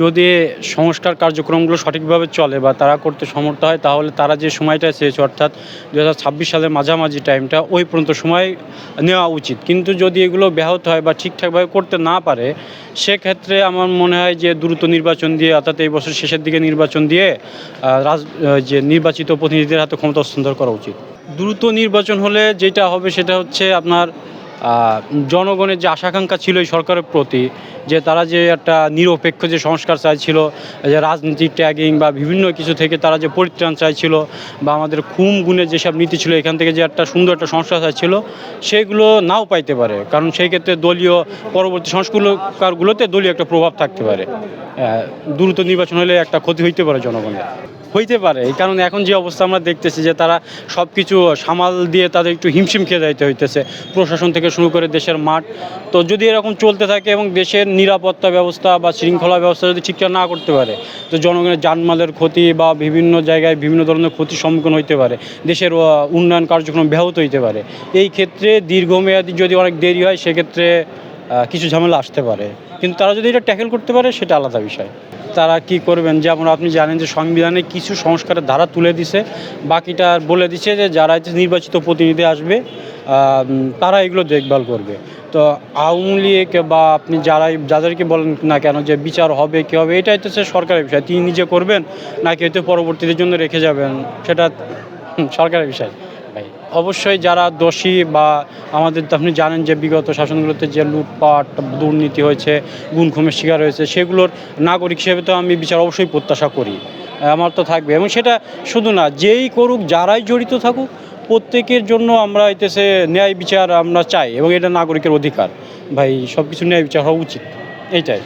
যদি সংস্কার কার্যক্রমগুলো সঠিকভাবে চলে বা তারা করতে সমর্থ হয়, তাহলে তারা যে সময়টা চেয়েছে, অর্থাৎ দু হাজার ছাব্বিশ সালের মাঝামাঝি টাইমটা, ওই পর্যন্ত সময় নেওয়া উচিত। কিন্তু যদি এগুলো ব্যাহত হয় বা ঠিকঠাকভাবে করতে না পারে, সেক্ষেত্রে আমার মনে হয় যে দ্রুত নির্বাচন দিয়ে, অর্থাৎ এই বছর শেষের দিকে নির্বাচন দিয়ে রাজ যে নির্বাচিত প্রতিনিধিদের হাতে ক্ষমতা হস্তান্তর করা উচিত। দ্রুত নির্বাচন হলে যেটা হবে সেটা হচ্ছে আপনার জনগণের যে আশাকাঙ্ক্ষা ছিল এই সরকারের প্রতি, যে তারা যে একটা নিরপেক্ষ যে সংস্কার চাইছিল, যে রাজনীতি ট্যাগিং বা বিভিন্ন কিছু থেকে তারা যে পরিত্রাণ চাইছিল, বা আমাদের খুম গুণের যেসব নীতি ছিল, এখান থেকে যে একটা সুন্দর একটা সংস্কার চাইছিল, সেগুলো নাও পাইতে পারে। কারণ সেই ক্ষেত্রে দলীয় পরবর্তী সংস্কারগুলোতে দলীয় একটা প্রভাব থাকতে পারে। দ্রুত নির্বাচন হলে একটা ক্ষতি হইতে পারে জনগণের। হইতে পারে। এই কারণে এখন যে অবস্থা আমরা দেখতেছি যে তারা সব কিছু সামাল দিয়ে তাদের একটু হিমশিম খেয়ে যাইতে হইতেছে, প্রশাসন থেকে শুরু করে দেশের মাঠ। তো যদি এরকম চলতে থাকে এবং দেশের নিরাপত্তা ব্যবস্থা বা শৃঙ্খলা ব্যবস্থা যদি ঠিকঠাক না করতে পারে, তো জনগণের জানমালের ক্ষতি বা বিভিন্ন জায়গায় বিভিন্ন ধরনের ক্ষতির সম্মুখীন হইতে পারে, দেশের উন্নয়ন কার্যক্রম ব্যাহত হইতে পারে। এই ক্ষেত্রে দীর্ঘমেয়াদী যদি অনেক দেরি হয়, সেক্ষেত্রে কিছু ঝামেলা আসতে পারে। কিন্তু তারা যদি এটা ট্যাকেল করতে পারে, সেটা আলাদা বিষয়। তারা কি করবেন? যেমন আপনি জানেন যে সংবিধানে কিছু সংস্কারের ধারা তুলে দিছে, বাকিটা বলে দিছে যে যারা নির্বাচিত প্রতিনিধি আসবে তারা এগুলো দেখভাল করবে। তো আওয়ামী লীগ বা আপনি যারাই, যাদেরকে বলেন না কেন যে বিচার হবে, কী হবে, এটাই তো সে সরকারের বিষয়। তিনি নিজে করবেন নাকি হয়তো পরবর্তীদের জন্য রেখে যাবেন? সেটা সরকারের বিষয়। ভাই অবশ্যই যারা দোষী বা আমাদের তো আপনি জানেন যে বিগত শাসনগুলোতে যে লুটপাট, দুর্নীতি হয়েছে গুণ খুমের শিকার হয়েছে, সেগুলোর নাগরিক হিসেবে তো আমি বিচার অবশ্যই প্রত্যাশা করি। আমার তো থাকবে এবং সেটা শুধু না, যেই করুক, যারাই জড়িত থাকুক, প্রত্যেকের জন্য আমরা হইতেছে ন্যায় বিচার আমরা চাই এবং এটা নাগরিকের অধিকার। ভাই সব কিছু ন্যায় বিচার হওয়া উচিত। এইটাই।